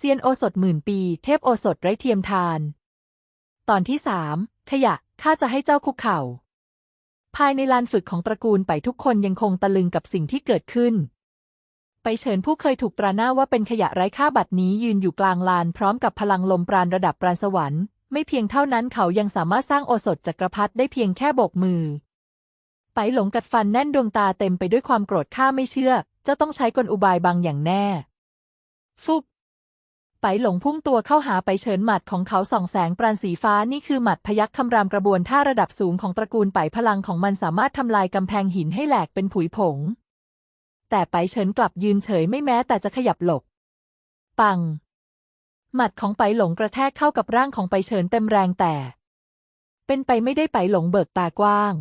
เซียนโอสถหมื่นปี เทพโอสถไร้เทียมทาน ตอนที่สามขยะ ข้าจะให้เจ้าคุกเข่า ภายในลานฝึกของตระกูลไปทุกคนยังคงตะลึงกับสิ่งที่เกิดขึ้น ไปเฉินผู้เคยถูกตราหน้าว่าเป็นขยะไร้ค่าบัดนี้ยืนอยู่กลางลานพร้อมกับพลังลมปราณระดับปราณสวรรค์ ไม่เพียงเท่านั้นเขายังสามารถสร้างโอสถจักรพรรดิได้เพียงแค่โบกมือ ไปหลงกัดฟันแน่นดวงตาเต็มไปด้วยความโกรธข้าไม่เชื่อ เจ้าต้องใช้กลอุบายบางอย่างแน่ ฟุบ ไปหลงพุ่งตัวเข้าหาไปเฉินหมัดของเขาส่องแสงปราณสีฟ้านี่คือหมัดพยักคำรามกระบวนท่าระดับสูงของตระกูลไปพลังของมันสามารถทำลายกำแพงหินให้แหลกเป็นผุยผง แต่ไปเฉินกลับยืนเฉยไม่แม้แต่จะขยับหลบปัง หมัดของไปหลงกระแทกเข้ากับร่างของไปเฉินเต็มแรงแต่ เป็นไปไม่ได้ไปหลงเบิกตากว้าง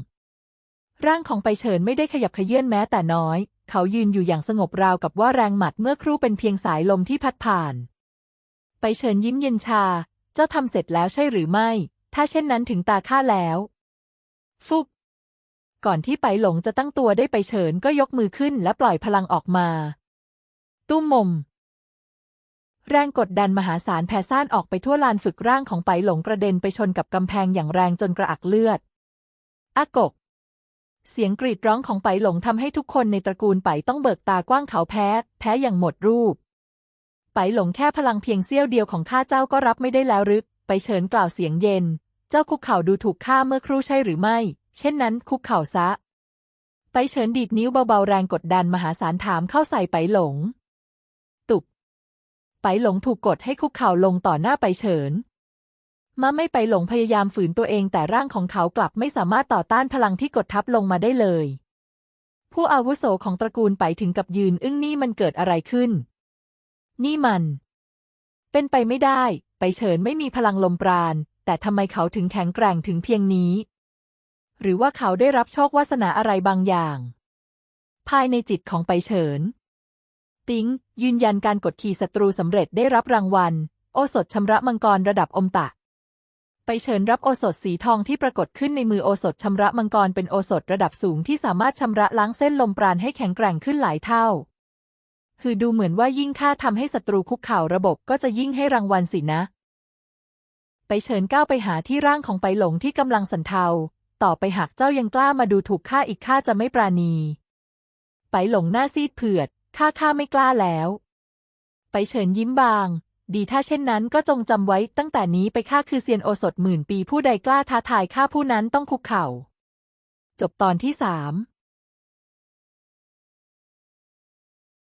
ร่างของไปเฉินไม่ได้ขยับขยื่นแม้แต่น้อย เขายืนอยู่อย่างสงบราวกับว่าแรงหมัดเมื่อครู่เป็นเพียงสายลมที่พัดผ่าน ไปเฉินยิ้มเย็นชา เจ้าทำเสร็จแล้วใช่หรือไม่ ถ้าเช่นนั้นถึงตาข้าแล้ว ฟุบก่อนที่ไปหลงจะตั้งตัวได้ไปเฉินก็ยกมือขึ้นและปล่อยพลังออกมา ตุ้มมม แรงกดดันมหาศาลแผ่ซ่านออกไปทั่วลานฝึกร่างของไปหลงกระเด็นไปชนกับกำแพงอย่างแรงจนกระอักเลือดอากก เสียงกรีดร้องของไปหลงทำให้ทุกคนในตระกูลไปต้องเบิกตากว้างเขาแพ้ แพ้อย่างหมดรูป ไปหลงแค่พลังเพียงเสี้ยวเดียวของข้าเจ้าก็รับไม่ได้แล้วหรือไปเฉินกล่าวเสียงเย็น เจ้าคุกเข่าดูถูกข้าเมื่อครู่ใช่หรือไม่ เช่นนั้นคุกเข่าซะ ไปเฉินดีดนิ้วเบาๆแรงกดดันมหาศาลถามเข้าใส่ไปหลง ตุบ ไปหลงถูกกดให้คุกเข่าลงต่อหน้าไปเฉินมาไม่ไปหลงพยายามฝืนตัวเองแต่ร่างของเขากลับไม่สามารถต่อต้านพลังที่กดทับลงมาได้เลย ผู้อาวุโสของตระกูลไปถึงกับยืนอึ้งนี่มันเกิดอะไรขึ้น นี่มัน เป็นไปไม่ได้ ไปเฉินไม่มีพลังลมปราณ แต่ทำไมเขาถึงแข็งแกร่งถึงเพียงนี้ หรือว่าเขาได้รับโชควาสนาอะไรบางอย่าง ภายในจิตของไปเฉิน ติ้งยืนยันการกดขี่ศัตรูสำเร็จได้รับรางวัล โอสถชำระมังกรระดับอมตะไปเชิญรับโอสถสีทองที่ปรากฏขึ้นในมือโอสถชำระมังกรเป็นโอสถระดับสูงที่สามารถชำระล้างเส้นลมปราณให้แข็งแกร่งขึ้นหลายเท่า คือดูเหมือนว่ายิ่งค่าทำให้ศัตรูคุกเข่าระบบก็จะยิ่งให้รางวัลสินะ ไปเชิญก้าวไปหาที่ร่างของไปหลงที่กำลังสันเทา ต่อไปหากเจ้ายังกล้ามาดูถูกข้าอีกข้าจะไม่ปราณี ไปหลงหน้าซีดเผือดข้าข้าไม่กล้าแล้ว ไปเฉินยิ้มบาง ดีถ้าเช่นนั้นก็จงจำไว้ตั้งแต่นี้ไปข้าคือเซียนโอสถหมื่นปีผู้ใดกล้าท้าทายข้าผู้นั้นต้องคุกเข่า จบตอนที่สาม